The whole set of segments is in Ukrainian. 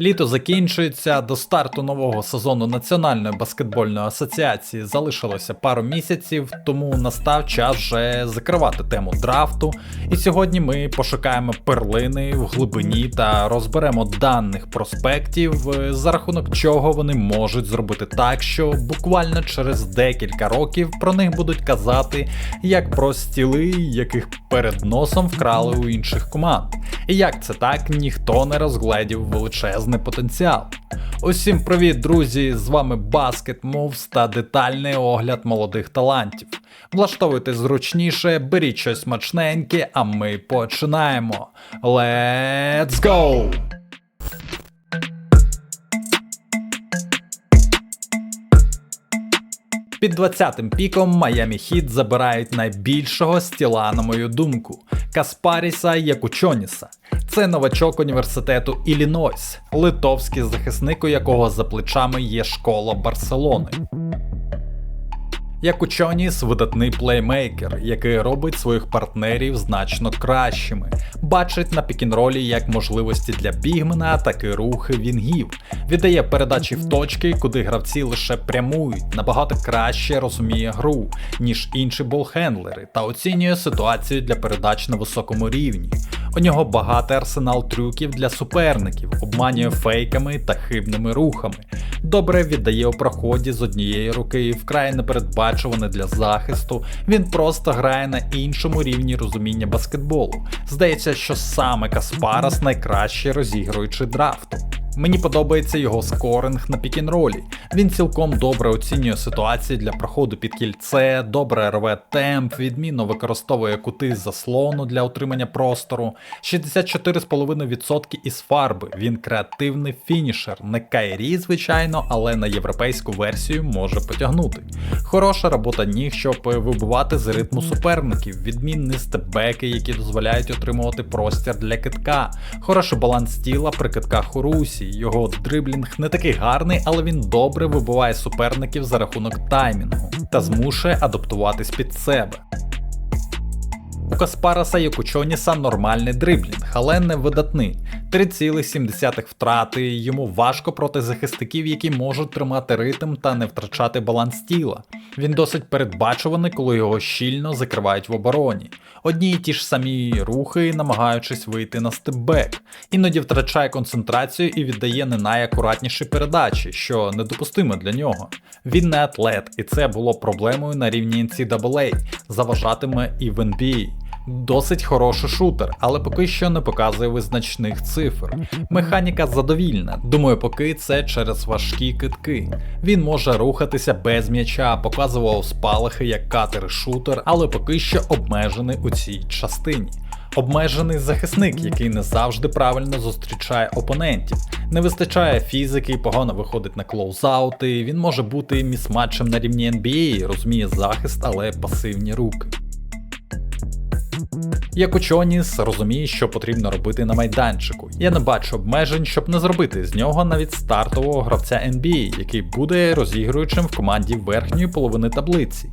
Літо закінчується до старту нового сезону Національної баскетбольної асоціації залишилося пару місяців, тому настав час вже закривати тему драфту. І сьогодні ми пошукаємо перлини в глибині та розберемо даних проспектів, за рахунок чого вони можуть зробити так, що буквально через декілька років про них будуть казати як про стіли, яких перед носом вкрали у інших команд. І як це так, ніхто не розгледів величезний потенціал. Усім привіт, друзі! З вами Basket Moves та детальний огляд молодих талантів. Влаштовуйте зручніше, беріть щось смачненьке, а ми починаємо. Let's go! Під 20-м піком Майами Хіт забирають найбільшого стіла, на мою думку, Каспаріса Якучоніса. Це новачок університету Іллінойс, литовський захисник, у якого за плечами є школа Барселони. Якучоніс видатний плеймейкер, який робить своїх партнерів значно кращими, бачить на пікінролі як можливості для бігмена, так і рухи вінгів, віддає передачі в точки, куди гравці лише прямують, набагато краще розуміє гру, ніж інші болхендлери, та оцінює ситуацію для передач на високому рівні. У нього багатий арсенал трюків для суперників, обманює фейками та хибними рухами. Добре віддає у проході з однієї руки і вкрай непередбачуване для захисту. Він просто грає на іншому рівні розуміння баскетболу. Здається, що саме Каспарас найкращий розігруючий драфту. Мені подобається його скоринг на пікінролі. Він цілком добре оцінює ситуації для проходу під кільце, добре рве темп, відмінно використовує кути з заслону для отримання простору. 64,5% із фарби. Він креативний фінішер, не кайрі, звичайно, але на європейську версію може потягнути. Хороша робота ніг, щоб вибивати з ритму суперників, відмінні степбеки, які дозволяють отримувати простір для китка, хороший баланс тіла при китках у русі. Його дриблінг не такий гарний, але він добре вибиває суперників за рахунок таймінгу та змушує адаптуватись під себе. У Каспараса і Кучоніса нормальний дриблінг, але не видатний. 3,7 втрати, йому важко проти захисників, які можуть тримати ритм та не втрачати баланс тіла. Він досить передбачуваний, коли його щільно закривають в обороні. Одні й ті ж самі рухи, намагаючись вийти на степбек. Іноді втрачає концентрацію і віддає не найакуратніші передачі, що недопустимо для нього. Він не атлет, і це було проблемою на рівні NCAA, заважатиме і в NBA. Досить хороший шутер, але поки що не показує визначних цифр. Механіка задовільна, думаю, поки це через важкі китки. Він може рухатися без м'яча, показував спалахи як катер-шутер, але поки що обмежений у цій частині. Обмежений захисник, який не завжди правильно зустрічає опонентів. Не вистачає фізики, погано виходить на клоузаути. Він може бути місматчем на рівні NBA, розуміє захист, але пасивні руки. Як учоніс розуміє, що потрібно робити на майданчику. Я не бачу обмежень, щоб не зробити з нього навіть стартового гравця NBA, який буде розігруючим в команді верхньої половини таблиці.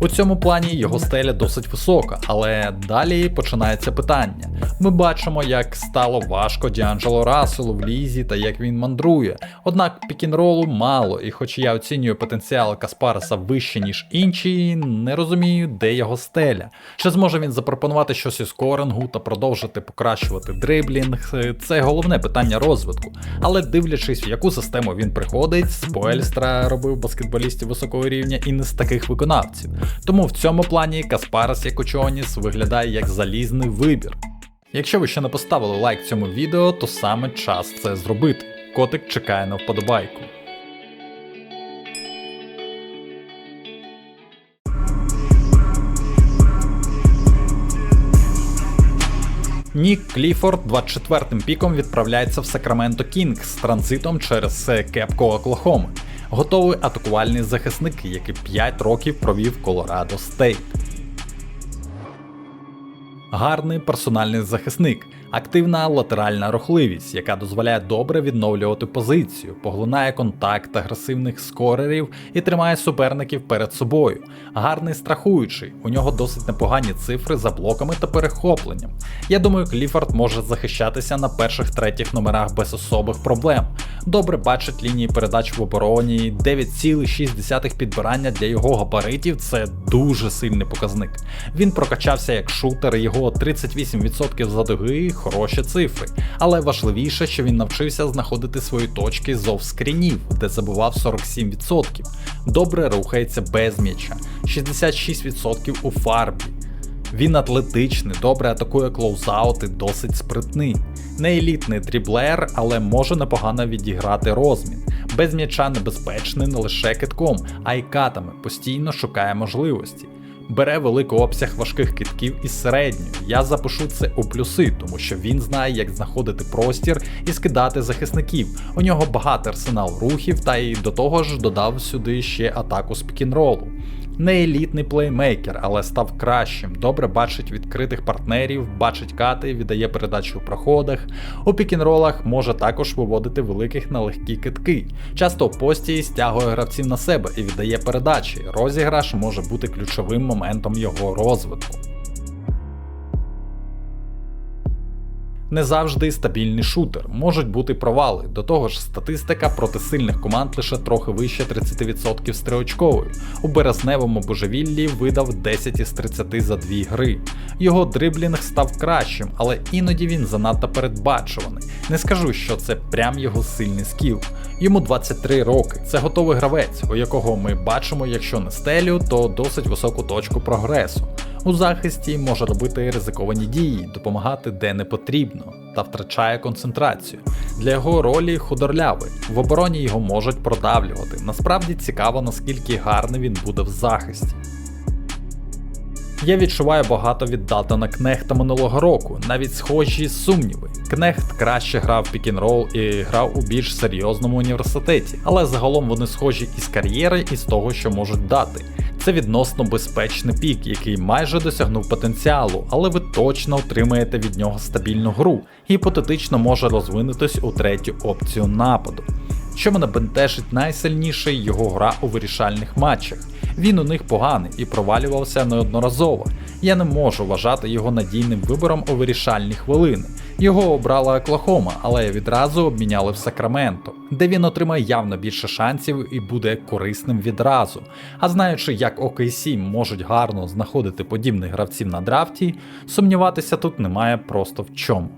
У цьому плані його стеля досить висока, але далі починається питання. Ми бачимо, як стало важко Діанджело Расселу в лізі та як він мандрує. Однак пікінролу мало, і хоч я оцінюю потенціал Каспараса вище, ніж інші, не розумію, де його стеля. Чи зможе він запропонувати щось із скорингу та продовжити покращувати дриблінг? Це головне питання розвитку. Але дивлячись, в яку систему він приходить, Споельстра робив баскетболістів високого рівня і не з таких виконавців. Тому в цьому плані Каспарас Якучоніс виглядає як залізний вибір. Якщо ви ще не поставили лайк цьому відео, то саме час це зробити. Котик чекає на вподобайку. Нік Кліфорд 24-м піком відправляється в Сакраменто Кінгс з транзитом через Кепко Оклахоми. Готовий атакувальний захисник, який 5 років провів Колорадо Стейт. Гарний персональний захисник, активна латеральна рухливість, яка дозволяє добре відновлювати позицію, поглинає контакт агресивних скорерів і тримає суперників перед собою. Гарний страхуючий, у нього досить непогані цифри за блоками та перехопленням. Я думаю, Кліфорд може захищатися на перших третіх номерах без особих проблем. Добре бачить лінії передач в обороні, 9,6 підбирання для його габаритів це дуже сильний показник. Він прокачався як шутер, його 38% задуги хороші цифри. Але важливіше, що він навчився знаходити свої точки з офскрінів, де забував 47%. Добре рухається без м'яча, 66% у фарбі. Він атлетичний, добре атакує клоузаути, досить спритний. Не елітний дріблер, але може непогано відіграти розмін. Без м'яча небезпечний не лише китком, а й катами, постійно шукає можливості. Бере великий обсяг важких китків із середньої. Я запишу це у плюси, тому що він знає, як знаходити простір і скидати захисників. У нього багатий арсенал рухів, та й до того ж додав сюди ще атаку з пікінролу. Не елітний плеймейкер, але став кращим. Добре бачить відкритих партнерів, бачить кати, віддає передачі у проходах. У пікінролах може також виводити великих на легкі китки. Часто у пості стягує гравців на себе і віддає передачі. Розіграш може бути ключовим моментом його розвитку. Не завжди стабільний шутер, можуть бути провали. До того ж, статистика проти сильних команд лише трохи вище 30% з. У березневому божевіллі видав 10 із 30 за дві гри. Його дриблінг став кращим, але іноді він занадто передбачуваний. Не скажу, що це прям його сильний скіл. Йому 23 роки. Це готовий гравець, у якого ми бачимо, якщо не стелю, то досить високу точку прогресу. У захисті може робити ризиковані дії, допомагати де не потрібно, та втрачає концентрацію. Для його ролі худорлявий, в обороні його можуть продавлювати. Насправді цікаво, наскільки гарний він буде в захисті. Я відчуваю багато від Далтона Кнехта минулого року, навіть схожі сумніви. Кнехт краще грав пікінрол і грав у більш серйозному університеті, але загалом вони схожі із кар'єри і з того, що можуть дати. Це відносно безпечний пік, який майже досягнув потенціалу, але ви точно отримаєте від нього стабільну гру, гіпотетично може розвинутись у третю опцію нападу. Що мене бентежить найсильніше його гра у вирішальних матчах. Він у них поганий і провалювався неодноразово. Я не можу вважати його надійним вибором у вирішальні хвилини. Його обрала Оклахома, але відразу обміняли в Сакраменто, де він отримає явно більше шансів і буде корисним відразу. А знаючи, як OKC можуть гарно знаходити подібних гравців на драфті, сумніватися тут немає просто в чому.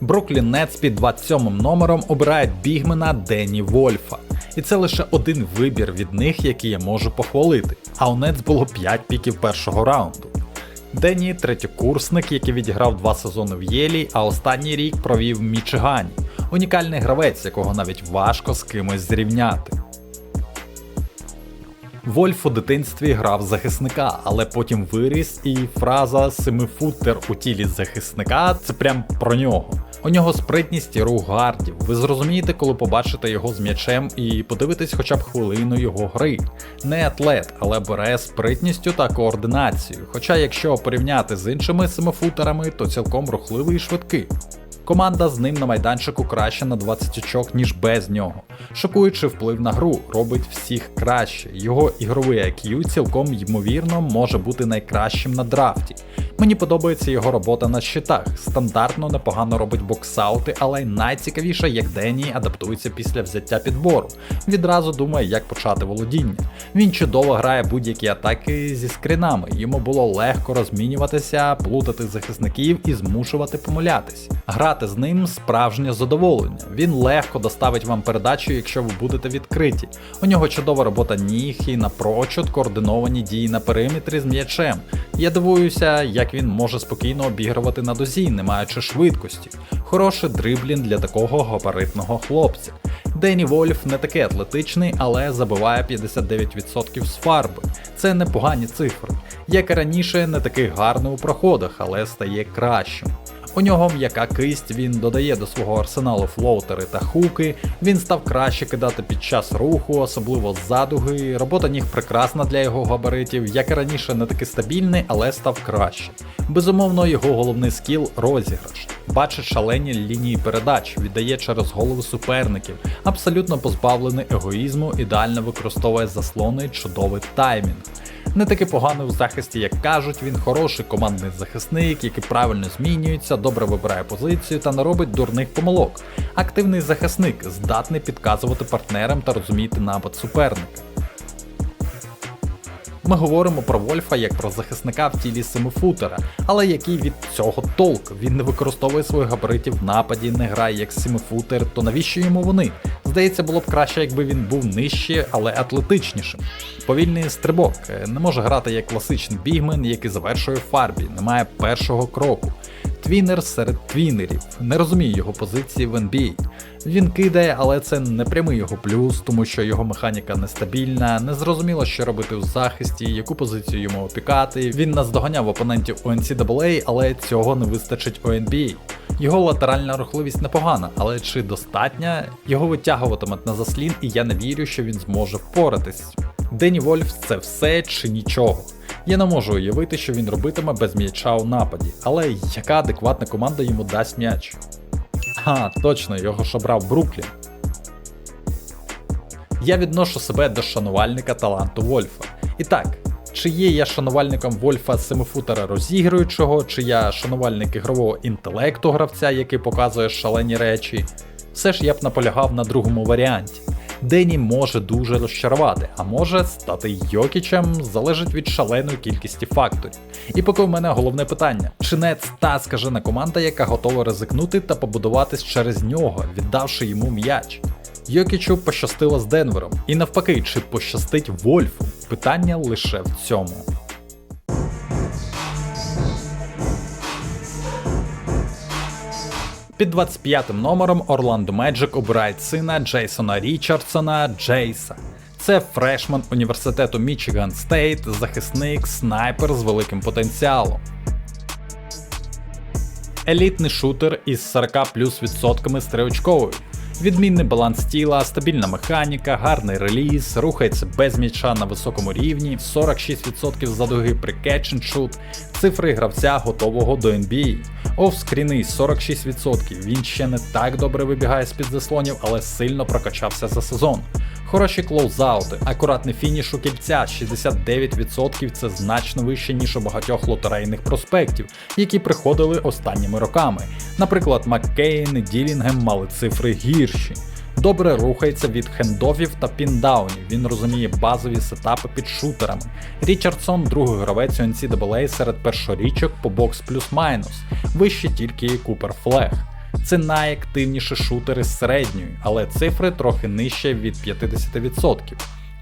Бруклін Нетс під 27 номером обирають бігмена Денні Вольфа. І це лише один вибір від них, який я можу похвалити. А у Нетс було 5 піків першого раунду. Дені третьокурсник, який відіграв два сезони в Єлі, а останній рік провів в Мічигані. Унікальний гравець, якого навіть важко з кимось зрівняти. Вольф у дитинстві грав захисника, але потім виріс, і фраза семифутер у тілі захисника це прям про нього. У нього спритність і рух гардів. Ви зрозумієте, коли побачите його з м'ячем і подивитесь хоча б хвилину його гри. Не атлет, але бере спритністю та координацією. Хоча, якщо порівняти з іншими семифутерами, то цілком рухливий і швидкий. Команда з ним на майданчику краще на 20 очок, ніж без нього. Шокуючи вплив на гру, робить всіх краще. Його ігровий IQ цілком ймовірно може бути найкращим на драфті. Мені подобається його робота на щитах. Стандартно непогано робить боксаути, але найцікавіше, як Денні адаптується після взяття підбору. Відразу думає, як почати володіння. Він чудово грає будь-які атаки зі скрінами. Йому було легко розмінюватися, плутати захисників і змушувати помилятись. Грати з ним справжнє задоволення. Він легко доставить вам передачу, якщо ви будете відкриті. У нього чудова робота ніг і напрочуд координовані дії на периметрі з м'ячем. Я дивуюся, як він може спокійно обігрувати на дозі, не маючи швидкості. Хороший дриблін для такого габаритного хлопця. Дені Вольф не такий атлетичний, але забиває 59% з фарби. Це непогані цифри. Як і раніше, не такий гарний у проходах, але стає кращим. У нього м'яка кисть, він додає до свого арсеналу флоутери та хуки, він став краще кидати під час руху, особливо з задуги. Робота ніг прекрасна для його габаритів, як і раніше, не такий стабільний, але став краще. Безумовно, його головний скіл розіграш. Бачить шалені лінії передач, віддає через голови суперників, абсолютно позбавлений егоїзму, ідеально використовує заслони, чудовий таймінг. Не такий поганий у захисті, як кажуть, він хороший командний захисник, який правильно змінюється, добре вибирає позицію та не робить дурних помилок. Активний захисник, здатний підказувати партнерам та розуміти напад суперника. Ми говоримо про Вольфа як про захисника в тілі семифутера, але який від цього толк? Він не використовує своїх габаритів в нападі, не грає як семифутер, то навіщо йому вони? Здається, було б краще, якби він був нижче, але атлетичнішим. Повільний стрибок е, не може грати як класичний бігмен, який завершує фарбі, не має першого кроку. Твінер серед твінерів, не розумію його позиції в NBA. Він кидає, але це не прямий його плюс, тому що його механіка нестабільна, не зрозуміло, що робити в захисті, яку позицію йому опікати. Він наздоганяв опонентів у NCAA, але цього не вистачить у NBA. Його латеральна рухливість непогана, але чи достатня? Його витягуватимуть на заслін, і я не вірю, що він зможе впоратись. Дені Вольф це все чи нічого. Я не можу уявити, що він робитиме без м'яча у нападі, але яка адекватна команда йому дасть м'яч? А, точно, його ж обрав Бруклін. Я відношу себе до шанувальника таланту Вольфа. І так, чи є я шанувальником Вольфа семифутера розігруючого, чи я шанувальник ігрового інтелекту гравця, який показує шалені речі, все ж я б наполягав на другому варіанті. Дені може дуже розчарувати, а може стати Йокічем, залежить від шаленої кількості факторів. І поки в мене головне питання: чи не та скажена команда, яка готова ризикнути та побудуватись через нього, віддавши йому м'яч? Йокічу пощастило з Денвером, і навпаки, чи пощастить Вольфу? Питання лише в цьому. Під 25 номером Орландо Меджик обирають сина Джейсона Річардсона Джейса. Це фрешман університету Мічиган Стейт, захисник, снайпер з великим потенціалом. Елітний шутер із 40 плюс відсотками стрілочкової. Відмінний баланс тіла, стабільна механіка, гарний реліз, рухається без м'яча на високому рівні, 46% задуги при catch and shoot, цифри гравця готового до NBA. Офскріни 46%. Він ще не так добре вибігає з-під заслонів, але сильно прокачався за сезон. Хороші клоузаути, акуратний фініш у кільця 69% це значно вище, ніж у багатьох лотерейних проспектів, які приходили останніми роками. Наприклад, Маккейн і Ділінгем мали цифри гірші. Добре рухається від хендофів та піндаунів, він розуміє базові сетапи під шутерами. Річардсон другий гравець у NCAA серед першорічок по бокс плюс-майнус, вище тільки Купер Флег. Це найактивніші шутери середньої, але цифри трохи нижче від 50%.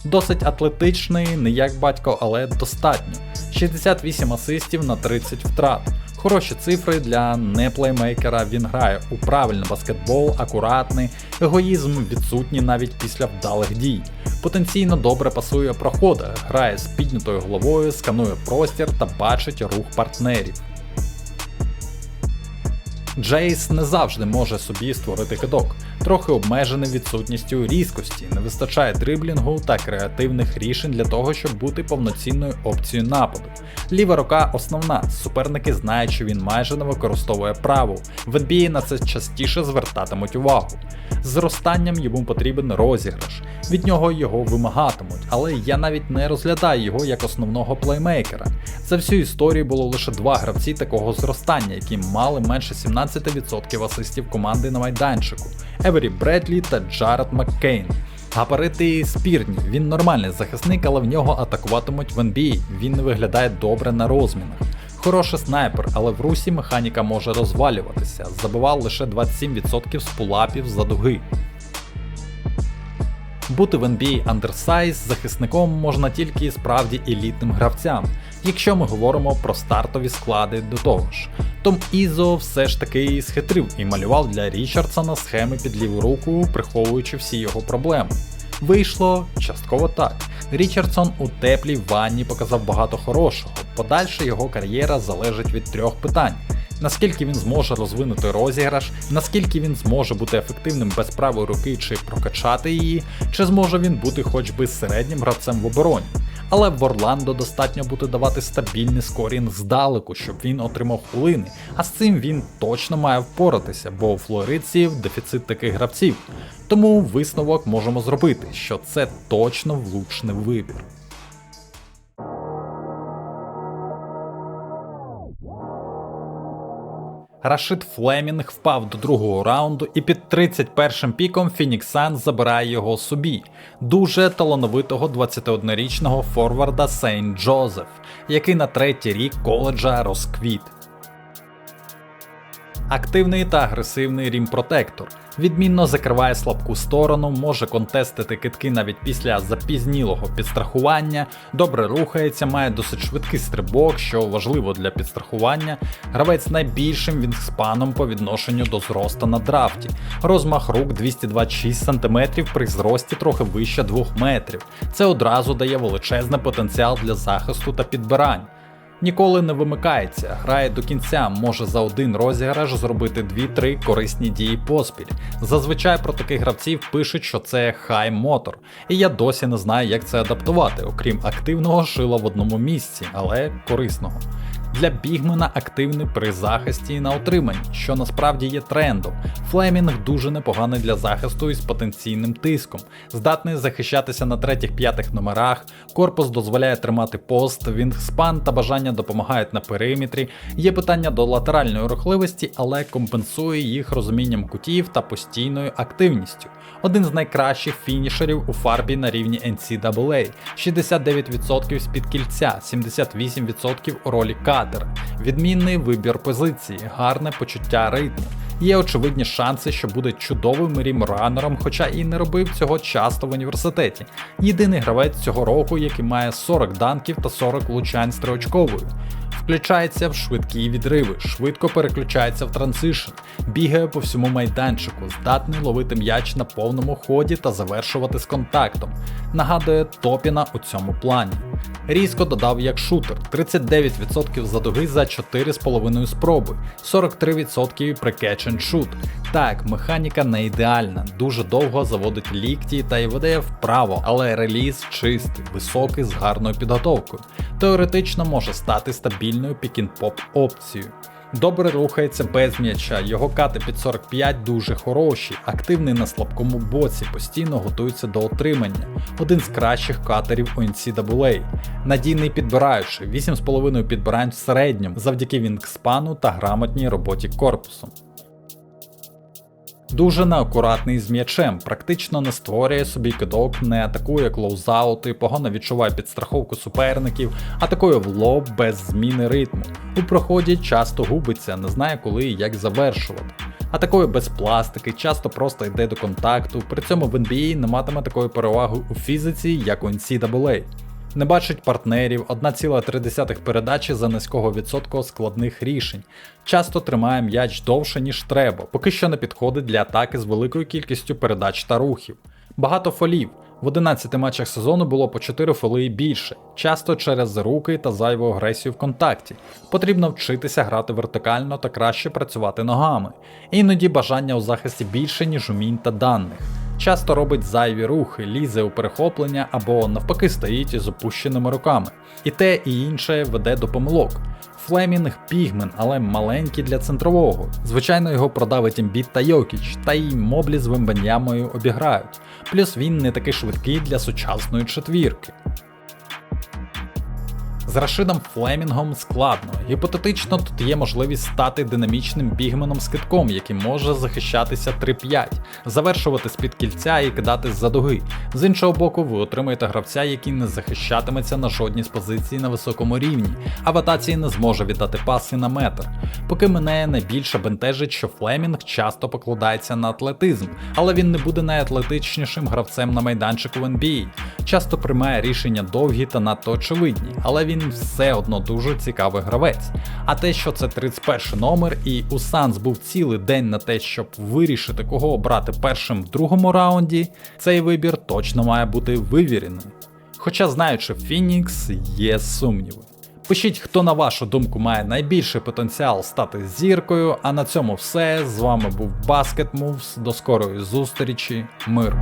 Досить атлетичний, не як батько, але достатньо. 68 асистів на 30 втрат. Хороші цифри для неплеймейкера, він грає у правильний баскетбол, акуратний, егоїзм відсутній навіть після вдалих дій. Потенційно добре пасує проходи, грає з піднятою головою, сканує простір та бачить рух партнерів. Джейс не завжди може собі створити кидок, трохи обмежений відсутністю різкості, не вистачає дриблінгу та креативних рішень для того, щоб бути повноцінною опцією нападу. Ліва рука основна, суперники знають, що він майже не використовує праву. В NBA на це частіше звертатимуть увагу. Зростанням йому потрібен розіграш, від нього його вимагатимуть, але я навіть не розглядаю його як основного плеймейкера. За всю історію було лише два гравці такого зростання, які мали менше 17% асистів команди на майданчику Евері Бредлі та Джаред Маккейн. Габарити спірні, він нормальний захисник, але в нього атакуватимуть в NBA. Він не виглядає добре на розмінах. Хороший снайпер, але в русі механіка може розвалюватися. Забивав лише 27% з пулапів за дуги. Бути в NBA Undersize захисником можна тільки справді елітним гравцям, якщо ми говоримо про стартові склади до того ж. Том Ізо все ж таки схитрив і малював для Річардсона схеми під ліву руку, приховуючи всі його проблеми. Вийшло частково так. Річардсон у теплій ванні показав багато хорошого. Подальше його кар'єра залежить від трьох питань: наскільки він зможе розвинути розіграш, наскільки він зможе бути ефективним без правої руки чи прокачати її, чи зможе він бути хоч би середнім гравцем в обороні. Але в Орландо достатньо буде давати стабільний скорінг здалеку, щоб він отримав хвилини, а з цим він точно має впоратися, бо у флоридців дефіцит таких гравців. Тому висновок можемо зробити, що це точно влучний вибір. Рашид Флемінг впав до другого раунду і під 31-м піком Фінікс Сан забирає його собі, дуже талановитого 21-річного форварда Сейнт Джозеф, який на третій рік коледжа розквіт. Активний та агресивний рім-протектор. Відмінно закриває слабку сторону, може контестити китки навіть після запізнілого підстрахування, добре рухається, має досить швидкий стрибок, що важливо для підстрахування. Гравець найбільшим вінгспаном по відношенню до зросту на драфті. Розмах рук 226 см при зрості трохи вище 2 метрів. Це одразу дає величезний потенціал для захисту та підбирань. Ніколи не вимикається, грає до кінця, може за один розіграш зробити 2-3 корисні дії поспіль. Зазвичай про таких гравців пишуть, що це хай мотор, і я досі не знаю, як це адаптувати, окрім активного шила в одному місці, але корисного. Для Бігмена активний при захисті і на утриманні, що насправді є трендом. Флемінг дуже непоганий для захисту із потенційним тиском, здатний захищатися на третіх-п'ятих номерах, корпус дозволяє тримати пост, вінгспан та бажання допомагають на периметрі. Є питання до латеральної рухливості, але компенсує їх розумінням кутів та постійною активністю. Один з найкращих фінішерів у фарбі на рівні NCAA, 69% з-під кільця, 78% у ролі кадера, відмінний вибір позиції, гарне почуття ритму. Є очевидні шанси, що буде чудовим рімранером, хоча і не робив цього часто в університеті. Єдиний гравець цього року, який має 40 данків та 40 влучань з триочковою. Включається в швидкі відриви, швидко переключається в трансишн, бігає по всьому майданчику, здатний ловити м'яч на повному ході та завершувати з контактом. Нагадує Топіна у цьому плані. Різко додав як шутер, 39% задуги за 4,5 спроби, 43% при catch and shoot. Так, механіка не ідеальна, дуже довго заводить лікті та й веде вправо, але реліз чистий, високий з гарною підготовкою. Теоретично може стати стабільною пікін-поп опцією. Добре рухається без м'яча, його кати під 45 дуже хороші, активний на слабкому боці, постійно готується до отримання. Один з кращих катерів у NCAA. Надійний підбираючий, 8,5 підбирань в середньому, завдяки вінгспану та грамотній роботі корпусом. Дуже неакуратний з м'ячем, практично не створює собі кидок, не атакує клоузаути, погано відчуває підстраховку суперників, атакує в лоб без зміни ритму. У проході часто губиться, не знає коли і як завершувати. Атакує без пластики, часто просто йде до контакту, при цьому в NBA не матиме такої переваги у фізиці, як у NCAA не бачить партнерів, 1,3 передачі за низького відсотку складних рішень, часто тримає м'яч довше, ніж треба, поки що не підходить для атаки з великою кількістю передач та рухів. Багато фолів. В 11 матчах сезону було по 4 фоли і більше, часто через руки та зайву агресію в контакті. Потрібно вчитися грати вертикально та краще працювати ногами. Іноді бажання у захисті більше, ніж умінь та даних часто робить зайві рухи, лізе у перехоплення або навпаки стоїть із опущеними руками. І те і інше веде до помилок. Флемінг пігмен, але маленький для центрового. Звичайно, його продавить імбіт та Йокіч, та й моблі з вимбаньямою обіграють. Плюс він не такий швидкий для сучасної четвірки. З Рашидом Флемінгом складно. Гіпотетично тут є можливість стати динамічним бігменом з китком, який може захищатися 3-5, завершувати з-під кільця і кидати з-за дуги. З іншого боку, ви отримаєте гравця, який не захищатиметься на жодній з позицій на високому рівні, а в атаці не зможе віддати паси на метр. Поки мене найбільше бентежить, що Флемінг часто покладається на атлетизм, але він не буде найатлетичнішим гравцем на майданчику в NBA. Часто приймає рішення довгі та надто очевидні, але він все одно дуже цікавий гравець. А те, що це 31 номер, і у Санс був цілий день на те, щоб вирішити, кого обрати першим в другому раунді, цей вибір точно має бути вивірений. Хоча знаючи Фінікс, є сумніви. Пишіть, хто на вашу думку має найбільший потенціал стати зіркою. А на цьому все. З вами був Basket Moves. До скорої зустрічі. Мир.